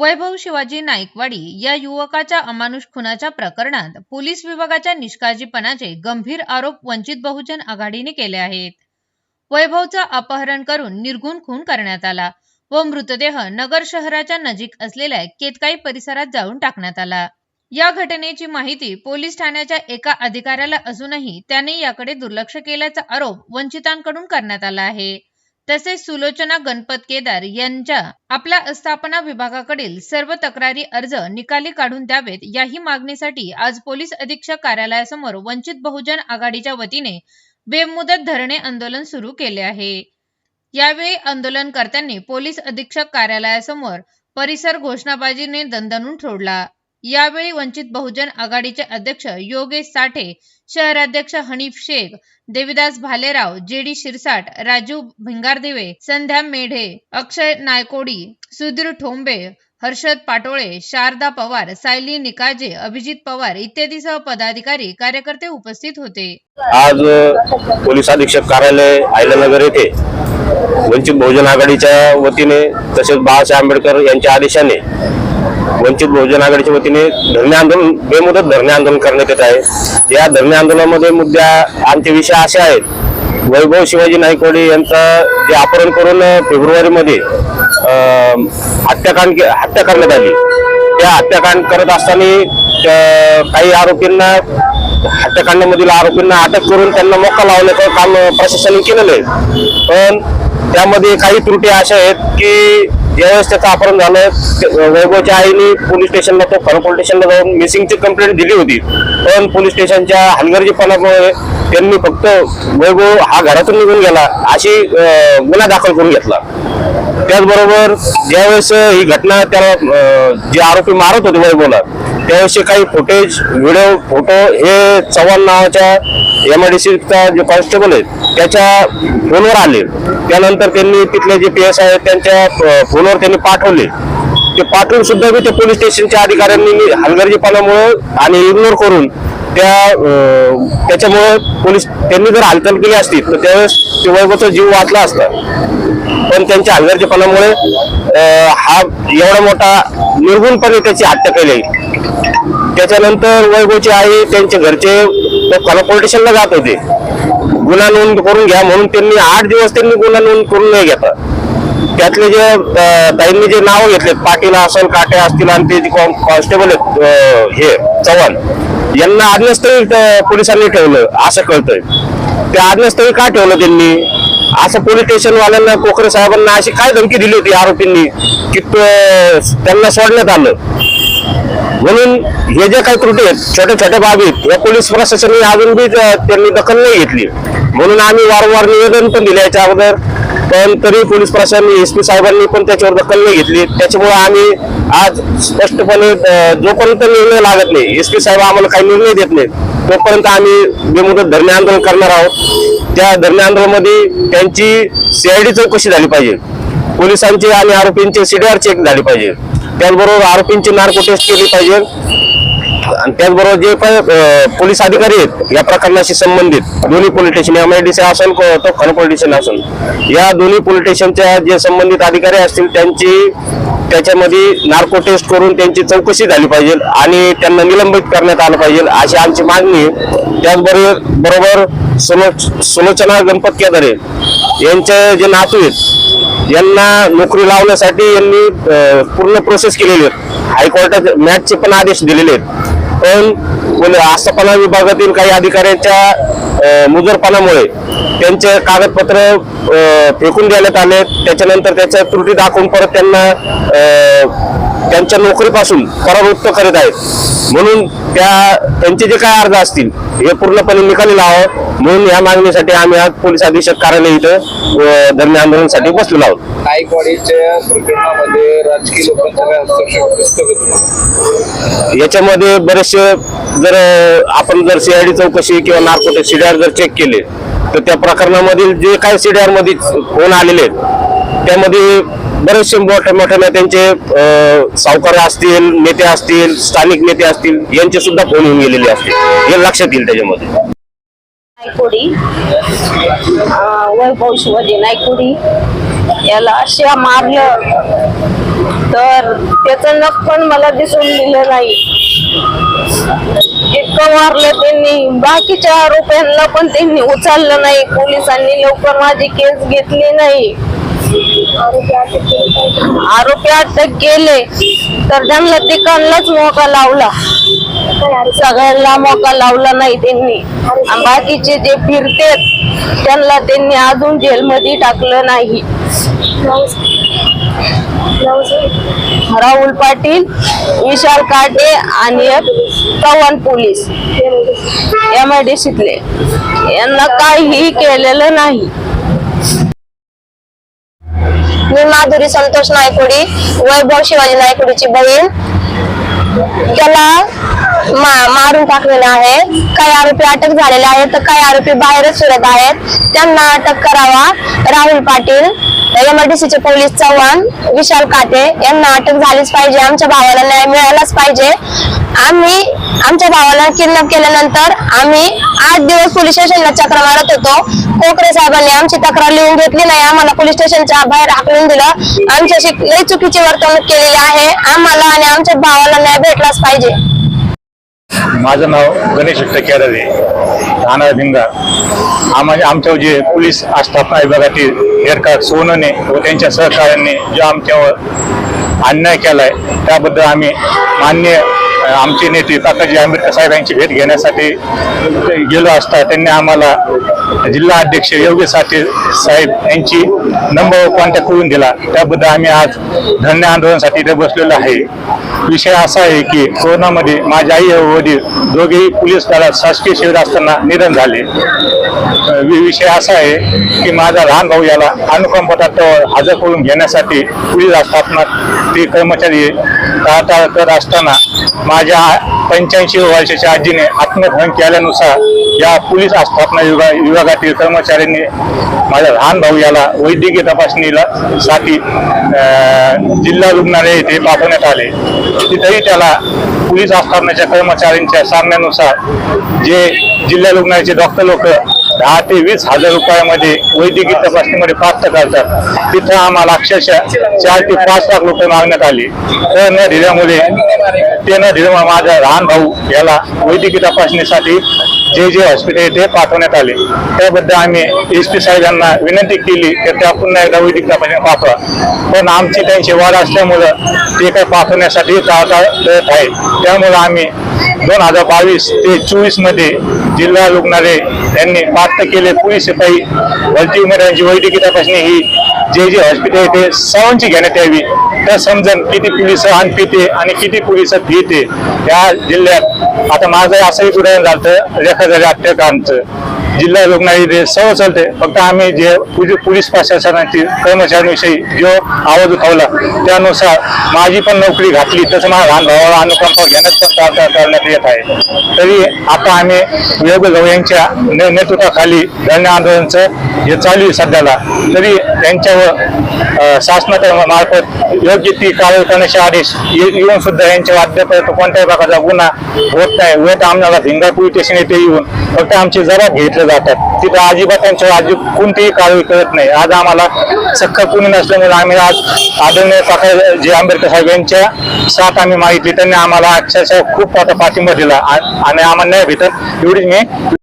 वैभव शिवाजी नाईकवाडी या युवकाच्या अमानुष खुनाच्या प्रकरणात पोलीस विभागाच्या निष्काळजीपणाचे गंभीर आरोप वंचित बहुजन आघाडीने केले आहेत. वैभवचं अपहरण करून निर्गुण खून करण्यात आला व मृतदेह नगर शहराच्या नजीक असलेल्या केतकाई परिसरात जाळून टाकण्यात आला. या घटनेची माहिती पोलीस ठाण्याच्या एका अधिकाऱ्याला असूनही त्याने याकडे दुर्लक्ष केल्याचा आरोप वंचितांकडून करण्यात आला आहे. तसेच सुलोचना गणपत केदार यांच्या आपल्या स्थापना विभागाकडील सर्व तक्रारी अर्ज निकाली काढून द्यावेत. याही मागणीसाठी आज पोलीस अधीक्षक कार्यालयासमोर वंचित बहुजन आघाडीच्या वतीने बेमुदत धरणे आंदोलन सुरू केले आहे. यावेळी आंदोलनकर्त्यांनी पोलीस अधीक्षक कार्यालयासमोर परिसर घोषणाबाजीने दणदणून ठोडला. यावेळी वंचित बहुजन आघाडीचे अध्यक्ष योगेश साठे शहराध्यक्ष हनीफ शेख देविदास भालेराव जे डी शिरसाट राजू भिंगारदिवे संध्या मेढे अक्षय नायकोडी सुधीर ठोंबे हर्षद पाटोळे शारदा पवार सायली निकाजे अभिजित पवार इत्यादीसह पदाधिकारी कार्यकर्ते उपस्थित होते. आज पोलीस अधीक्षक कार्यालय आयलानगर येथे वंचित बहुजन आघाडीच्या वतीने तसेच बाळासाहेब आंबेडकर यांच्या आदेशाने वंचित बहुजन आघाडीच्या वतीने धरणे आंदोलन बेमुदत धरणे आंदोलन करण्यात येत आहे. या धरणे आंदोलनामध्ये मुद्द्या आमचे विषय असे आहेत. वैभव शिवाजी नाईकवाडी यांचं जे अपहरण करून फेब्रुवारीमध्ये हत्याकांड के- हत्या करण्यात आली. त्या हत्याकांड करत असताना काही आरोपींना हत्याकांडामधील आरोपींना अटक करून त्यांना मोका लावण्याचं काम प्रशासनाने केलेलं आहे. पण त्यामध्ये काही त्रुटी अशा आहेत की ज्यावेळेस त्याचं अपहरण झालं वैभवच्या आईने पोलीस स्टेशनला तो खरं स्टेशनला जाऊन मिसिंगची कंप्लेंट दिली होती. पण पोलीस स्टेशनच्या हलगर्जीपणामुळे त्यांनी फक्त वैभव हा घरातून निघून गेला अशी गुन्हा दाखल करून घेतला. त्याचबरोबर ज्यावेळेस ही घटना त्याला जे आरोपी मारत होते वैभवला त्याविषयी काही फुटेज व्हिडिओ फोटो हे चव्हाण नावाच्या एम आय डी सीचा जे कॉन्स्टेबल आहेत त्याच्या फोनवर आले. त्यानंतर त्यांनी तिथले जे पी एस आहेत त्यांच्या फोनवर त्यांनी पाठवले. ते पाठवून सुद्धा मी त्या पोलीस स्टेशनच्या अधिकाऱ्यांनी हलगर्जीपणामुळे आणि इग्नोर करून त्या त्याच्यामुळं पोलीस त्यांनी जर हालचाल केली असती तर त्यावेळेस ते वैभवचा जीव वाचला असता. पण त्यांच्या हलगर्जीपणामुळे हा एवढा मोठा निर्गुणपणे त्याची हत्या केली. त्याच्यानंतर वैभवची आई त्यांचे घरचे कॉलपोर्टेशनला जात होते. गुन्हा नोंद करून घ्या म्हणून त्यांनी आठ दिवस त्यांनी गुन्हा नोंद करून नाही घेता त्यातले जे ताईंनी जे नाव घेतले पाटील असेल काटे असतील आणि ते जे कॉन्स्टेबल आहेत हे चव्हाण यांना आज्ञास्थळी पोलिसांनी ठेवलं असं कळतंय. त्या आज्ञास्थळी का ठेवलं त्यांनी? असं पोलीस स्टेशन वाल्यांना कोकरे साहेबांना अशी काय धमकी दिली होती आरोपींनी की त्यांना सोडण्यात आलं? म्हणून हे जे काही त्रुटी आहेत छोट्या छोट्या बाबीत या पोलीस प्रशासनाने अजून बी त्यांनी दखल नाही घेतली. म्हणून आम्ही वारंवार निवेदन पण दिले याच्या अगोदर. पण तरी पोलीस प्रशासन एस पी साहेबांनी पण त्याच्यावर दखल नाही घेतली. त्याच्यामुळे आम्ही आज स्पष्टपणे जोपर्यंत निर्णय लागत नाही एस पी साहेब आम्हाला काही निर्णय देत नाहीत तोपर्यंत आम्ही बेमुदत धरणे आंदोलन करणार आहोत. त्या धरणे आंदोलनामध्ये त्यांची सीआयडी चौकशी झाली पाहिजे. पोलिसांची आणि आरोपींची सीडीआर चेक झाली पाहिजे. त्याचबरोबर आरोपींची नार्को टेस्ट केली पाहिजे. आणि त्याचबरोबर जे पण पोलीस अधिकारी आहेत या प्रकरणाशी संबंधित दोन्ही police station M I D C असेल तो खन पोलीस स्टेशन असेल या दोन्ही पोलीस स्टेशनच्या जे संबंधित अधिकारी असतील त्यांची त्याच्यामध्ये नार्को टेस्ट करून त्यांची चौकशी झाली पाहिजे आणि त्यांना निलंबित करण्यात आलं पाहिजे अशी आमची मागणी त्याचबरोबर बरोबर सुलो सुलोचना गणपत केदारे यांचे जे नातू आहेत यांना नोकरी लावण्यासाठी यांनी पूर्ण प्रोसेस केलेली आहे हायकोर्टात मॅचचे पण आदेश दिलेले आहेत. पण म्हणजे आस्थापना विभागातील काही अधिकाऱ्यांच्या मुजरपणामुळे त्यांचे कागदपत्र फेकून देण्यात आले. त्याच्यानंतर त्याच्या त्रुटी दाखवून परत त्यांना त्यांच्या नोकरीपासून परावृत्त करीत आहेत. म्हणून त्या त्यांचे जे काय अर्ज असतील हे पूर्णपणे निकाली लावावं म्हणून या मागणीसाठी आम्ही आज पोलीस अधीक्षक कार्यालय इथं धरणे आंदोलनासाठी बसलेलो आहोत. नाईकवाडीच्या प्रकरणामध्ये राजकीय लोकांचा याच्यामध्ये बरेचसे जर आपण जर सीआयडी चौकशी किंवा नार्कोटिक सीडीआर जर चेक केले तर त्या प्रकरणामधील जे काय सीडीआरमध्ये फोन आलेले आहेत त्यामध्ये बरेचसे मोठ्या मोठ्या नेत्यांचे सावकार असतील नेते असतील स्थानिक नेते असतील यांचे सुद्धा फोन येऊन गेलेले असतील. हे लक्षात येईल त्याच्यामध्ये. नायकोडी. वैभव शिवाजी नायकोडी. याला अशा मारलं. तर त्याचं नख पण मला दिसून दिलं नाही. इतकं मारलं त्यांनी. बाकीच्या आरोप्यांना पण त्यांनी उचललं नाही. पोलिसांनी लवकर माझी केस घेतली नाही. आरोपी अटक गेले तर त्यांना तिकांनाच मोका लावला. सगळ्यांना मोका लावला नाही त्यांनी. बाकीचे जे फिरतेत त्यांना त्यांनी अजून जेलमध्ये टाकलं नाही. राहुल पाटील विशाल काटे आणि Chavan police. M I D सीतले यांना काहीही केलेलं नाही. मी माधुरी संतोष नायकोडी वैभव शिवाजी नायकोडीची बहीण. त्याला मारून टाकलेलं आहे. काही आरोपी अटक झालेले आहेत तर काही आरोपी बाहेरच फिरत आहेत. त्यांना अटक करावा राहुल पाटील एमआरडीसीचे पोलीस चव्हाण विशाल काटे यांना अटक झालीच पाहिजे. आमच्या भावाला न्याय मिळालाच पाहिजे. आम्ही आमच्या भावाला किडनॅप केल्यानंतर आम्ही आठ दिवस पोलीस स्टेशनला चक्र मारत होतो. कोकरे साहेबांनी आमची तक्रार लिहून घेतली नाही. आम्हाला पोलीस स्टेशनच्या बाहेर हाकलून दिलं. आमच्याशी लई चुकीची वर्तवणूक केलेली आहे. आम्हाला आणि आमच्या भावाला न्याय भेटलाच पाहिजे. माझं नाव गणेश केरळे राहणार भिंगार आम्हाला आमच्यावर जे पोलीस आस्थापना विभागातील हेरकार सोनने व त्यांच्या सहकार्यांनी जो आमच्यावर अन्याय केला आहे त्याबद्दल आम्ही मान्य आमचे नेते काकाजी आंबेडकर साहेब यांची भेट घेण्यासाठी गेलो असता त्यांनी आम्हाला जिल्हा अध्यक्ष योग्य साठे साहेब यांची नंबर कॉन्टॅक्ट करून दिला. त्याबद्दल आम्ही आज धन्य आंदोलनासाठी इथे बसलेलो आहे. विषय असा आहे की कोरोनामध्ये माझी आई व वडील दोघेही पोलीस दलात शासकीय शिबिर असताना निधन झाले. विषय असा आहे की माझा लहान भाऊ याला अनुकंप तत्वावर हजर करून घेण्यासाठी पोलीस आस्थापनात ते कर्मचारी टाळाटाळ करत असताना माझ्या पंच्याऐंशी वर्षाच्या आजीने आत्मदहन केल्यानुसार या पोलीस आस्थापना विभाग विभागातील कर्मचाऱ्यांनी माझ्या लहान भाऊ याला वैद्यकीय तपासणीला साठी जिल्हा रुग्णालय येथे पाठवण्यात आले. तिथेही त्याला पोलीस आस्थापनाच्या कर्मचाऱ्यांच्या सांगण्यानुसार जे जिल्हा रुग्णालयाचे डॉक्टर लोक दहा ते वीस हजार रुपयामध्ये वैद्यकीय तपासणीमध्ये प्राप्त करतात. तिथं आम्हाला अक्षरशः चार ते पाच लाख रुपये मागण्यात आले. तर न दिल्यामुळे ते न दिल्यामुळे माझा लहान भाऊ याला वैद्यकीय तपासणीसाठी जे जे हॉस्पिटल ते पाठवण्यात आले. त्याबद्दल आम्ही एस पी साहेबांना विनंती केली की त्या पुन्हा एकदा वैद्यकीय तपासणी पाठवा. पण आमची त्यांची वाढ असल्यामुळं ते काय पाठवण्यासाठी टाळता करत आहे त्यामुळं आम्ही दोन हजार बावीस ते चोवीसमध्ये जिल्हा रुग्णालय यांनी प्राप्त केले पोलीस शिपाई भरती उमेदवारांची वैद्यकीय तपासणी. ही जे जे हॉस्पिटल आहे ते सर्वांची घेण्यात यावी. तर समजन किती पोलीस अनपिते आणि किती पोलीस फिते या जिल्ह्यात. आता माझं असंही उदाहरण झालं रेखाजारी हत्याकांडचं. जिल्हा रुग्णालय सर्व चालते फक्त आम्ही जे पोलीस प्रशासनातील कर्मचाऱ्यांविषयी जो आवाज उठवला त्यानुसार माझी पण नोकरी घातली तसं माझ्या लहान भावाला अनुकंप घेण्यात पण करण्यात येत आहे. तरी आता आम्ही योग यांच्या नेतृत्वाखाली धरणे आंदोलनचं हे चालू आहे सध्याला. तरी त्यांच्यावर शासनाच्या मार्फत योग्य ती कारवाई करण्याचे आदेश ये- येऊन सुद्धा यांच्या अद्यापर्यंत कोणत्याही प्रकारचा गुन्हा होत नाही. उलट आम्हाला भिंगापूर स्टेशन येथे येऊन फक्त आमची जबाब घेतली. जातात. तिथं अजिबात त्यांच्या अजिब कोणतीही कारवाई करत नाही. आज आम्हाला सख्ख कुणी नसल्यामुळे आम्ही आज आदरणीय काका जे आंबेडकर साहेब यांच्या साथ आम्ही मागितली. त्यांनी आम्हाला अक्षरशः खूप आता पाठिंबा दिला. आणि आम्हाला नाही भेटत एवढीच मी